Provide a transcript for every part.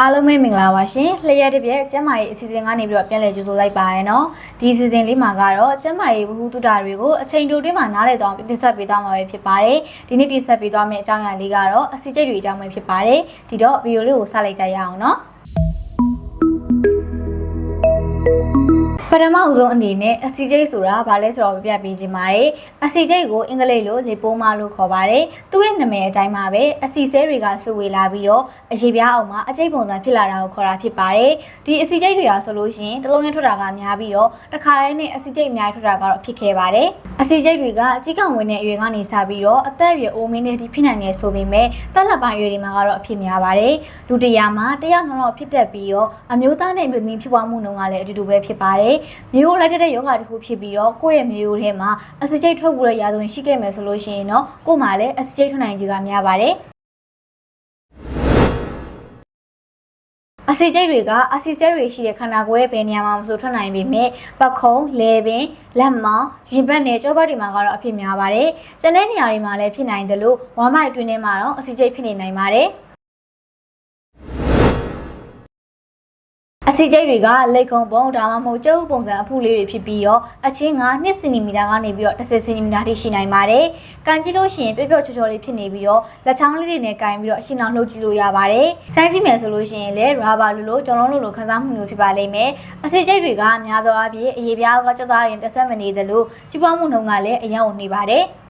အားလုံးပဲမင်္ဂလာပါရှင်လျှက်တစ်ပြက်ကျမ်းမာရေးအစီအစဉ်ကနေပြီးတော့ပြန်လည်ကြိုဆိုလိုက်ပါရနော်ဒီအစီအစဉ်လေးမှာကတော့ကျမ်းမာရေးဗဟုသုတတွေကိုအချိန်တိုတွင်းမှာနားလည်သွားအောင်တင်ဆက်ပေးသွားမှာပဲဖြစ်ပါတယ်ဒီနေ့တင်ဆက်ပေးသွားမယ့်အကြောင်းအရာလေးကတော့အစီအကျိတ်တွေအကြောင်းပဲဖြစ်ပါတယ်ဒီတော့ဗီဒီယိုလေးကိုစလိုက်ကြရအောင်နော် ပထမအဦးဆုံးအနေနဲ့အစီကျိတ်ဆိုတာဘာလဲဆိုတော့ပြပြပေးခြင်းပါတယ်အစီကျိတ်ကိုအင်္ဂလိပ်လိုလေပိုးမလို့ခေါ်ပါတယ်သူ့ရဲ့နာမည်အတိုင်းပါပဲအစီဆဲတွေကစုဝေလာပြီးတော့အရေပြားအောင်မှာအကျိတ်ပုံစံဖြစ်လာတာကိုခေါ်တာဖြစ်ပါတယ်ဒီအစီကျိတ်တွေကဆိုလို့ရှိရင်တစ်လုံးနဲ့ထွက်တာကများပြီးတော့တစ်ခါတည်းနဲ့အစီကျိတ်အများကြီးထွက်တာကတော့ဖြစ်ခဲ့ပါတယ်အစီကျိတ်တွေကကြီးကောင်ဝင်တဲ့အရွယ်ကနေစပြီးတော့အသက်အရွယ်အိုမင်းနဲ့ဒီဖြစ်နိုင်နေဆိုပေမဲ့တက်လက်ပိုင်းအရွယ်တွေမှာကတော့အဖြစ်များပါတယ်လူတစ်ရာမှာတစ်ယောက်နှစ်တော့ဖြစ်တတ်ပြီးတော့အမျိုးသားနဲ့အမျိုးသမီးဖြစ်ပွားမှုနှုန်းကလည်းအတူတူပဲဖြစ်ပါတယ်မျိုးလိုက်တဲ့ယောဂတစ်ခုဖြစ်ပြီးတော့ကိုယ့်ရဲ့မျိုးထဲမှာအစီကျိတ်ထွက်ဖို့ရရာဇဝင်ရှိခဲ့မယ်ဆိုလို့ရှိရင်တော့ကိုယ်မှာလည်းအစီကျိတ်ထွက်နိုင်ခြင်းကများပါတယ်အစီကျိတ်တွေကအစီဆဲတွေရှိတဲ့ခန္ဓာကိုယ်ရဲ့ဘယ်နေရာမှာမဆိုထွက်နိုင်ပေမဲ့ပခုံး၊လေပင်၊လက်မောင်း၊ရင်ဘတ်နဲ့ကြောပတ်တွေမှာကတော့အဖြစ်များပါတယ်။ကျန်တဲ့နေရာတွေမှာလည်းဖြစ်နိုင်တယ်လို့ဝမ်းမိုက်တွင်းထဲမှာတော့အစီကျိတ်ဖြစ်နေနိုင်ပါတယ်။ အစီကျိတ်တွေကလက်ကုံပုံဒါမှမဟုတ်ကျုပ်ပုံစံအဖုလေးတွေဖြစ်ပြီးတော့အချင်းက2စင်တီမီတာကနေပြီးတော့10စင်တီမီတာထိရှိနိုင်ပါတယ်။ကန်ကြည့်လို့ရှိရင်ပျော့ပျော့ချောချောလေးဖြစ်နေပြီးတော့လက်ချောင်းလေးတွေနဲ့ကင်ပြီးတော့အရှင်အောင်လှုပ်ကြည့်လို့ရပါတယ်။စမ်းကြည့်မယ်ဆိုလို့ရှိရင်လည်းရာဘာလိုလိုကြော်လုံးလိုလိုခန်းစားမှုမျိုးဖြစ်ပါလိမ့်မယ်။အစီကျိတ်တွေကများသောအားဖြင့်အရေးပြားကကြောက်သားရင်တစ်ဆက်မနေသလိုကြီးပွားမှုနှုန်းကလည်းအရင်ကိုနေပါတယ်။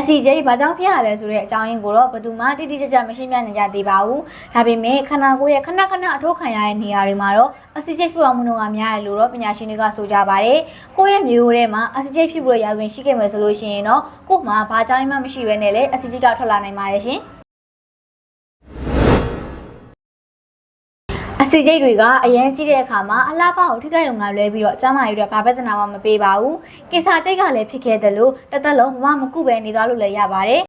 အစီကျိတ်ဘာကြောင့်ဖြစ်ရလဲဆိုတဲ့အကြောင်းရင်းကိုတော့ဘယ်သူမှတိတိကျကျမရှင်းပြနိုင်ကြသေးပါဘူး။ဒါပေမဲ့ခန္ဓာကိုယ်ရဲ့ခဏခဏအထိုးခံရတဲ့နေရာတွေမှာတော့အစီကျိတ်ဖြစ်အောင်မှုနှုန်းကများတယ်လို့တော့ပညာရှင်တွေကဆိုကြပါတယ်။ကိုယ့်ရဲ့မျိုးထဲမှာအစီကျိတ်ဖြစ်ဖို့ရာဇဝင်ရှိခဲ့မယ်ဆိုလို့ရှိရင်တော့ကိုယ်မှာဘာကြောင့်မှမရှိဘဲနဲ့လည်းအစီကျိတ်ကထွက်လာနိုင်ပါတယ်ရှင်။ စီကျိတ်တွေကအရင်ကြည့်တဲ့အခါမှာအလားပါကိုထိခိုက်ရုံကလွဲပြီးတော့အကျမ်းမာရေးတွေဘာပဲစနာမှမပေးပါဘူး။ကင်ဆာကျိတ်ကလည်းဖြစ်ခဲ့တယ်လို့တစ်သက်လုံးမမမကုပဲနေသွားလို့လည်းရပါတယ်။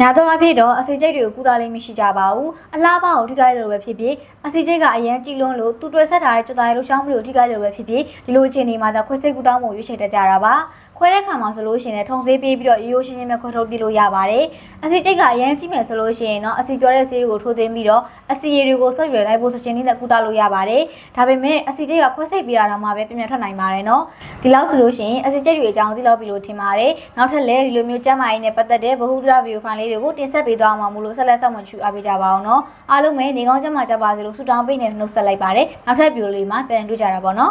ညာတော့အဖြစ်တော့အစီကျိတ်တွေကိုကုသလေးမရှိကြပါဘူး။အလားပါကိုထိခိုက်လို့ပဲဖြစ်ဖြစ်အစီကျိတ်ကအရင်ကြည်လွန်းလို့သူတွေ့ဆက်ထားတဲ့ကြွတားရဲ့လှရှောင်းမှုတွေကိုထိခိုက်လို့ပဲဖြစ်ဖြစ်ဒီလိုအခြေအနေမှာသာခွဲစိတ်ကုသမှုရွေးချယ်တတ်ကြတာပါ။ ခွဲတဲ့ခါမှာဆိုလို့ရှိရင်လည်းထုံဆေးပေးပြီးတော့ရိုးရိုးရှင်းရှင်းပဲခွဲထုတ်ပြလို့ရပါတယ်။အစီကျိတ်ကအရင်ကြည့်မယ်ဆိုလို့ရှိရင်တော့အစီပြောတဲ့ဆေးကိုထိုးသွင်းပြီးတော့အစီရည်တွေကိုဆွတ်ရွယ်လိုက်ဖို့စချင်လေးနဲ့ကုသလို့ရပါတယ်။ဒါပေမဲ့အစီကျိတ်ကခွဲစိတ်ပေးတာတော့မှပဲပြင်ပြထွက်နိုင်ပါတယ်နော်။ဒီလောက်ဆိုလို့ရှိရင်အစီကျိတ်တွေအကြောင်းသိလောက်ပြီလို့ထင်ပါတယ်။နောက်ထပ်လည်းဒီလိုမျိုးကျန်းမာရေးနဲ့ပတ်သက်တဲ့ဗဟုသုတဗီဒီယိုဖိုင်လေးတွေကိုတင်ဆက်ပေးသွားမှာမို့လို့ဆက်လက်ဆက်မှချူအားပေးကြပါအောင်နော်။အားလုံးပဲနေကောင်းကျန်းမာကြပါစေလို့ဆုတောင်းပေးနေနှုတ်ဆက်လိုက်ပါတယ်။နောက်ထပ်ဗီဒီယိုလေးမှာပြန်တွေ့ကြတာပေါ့နော်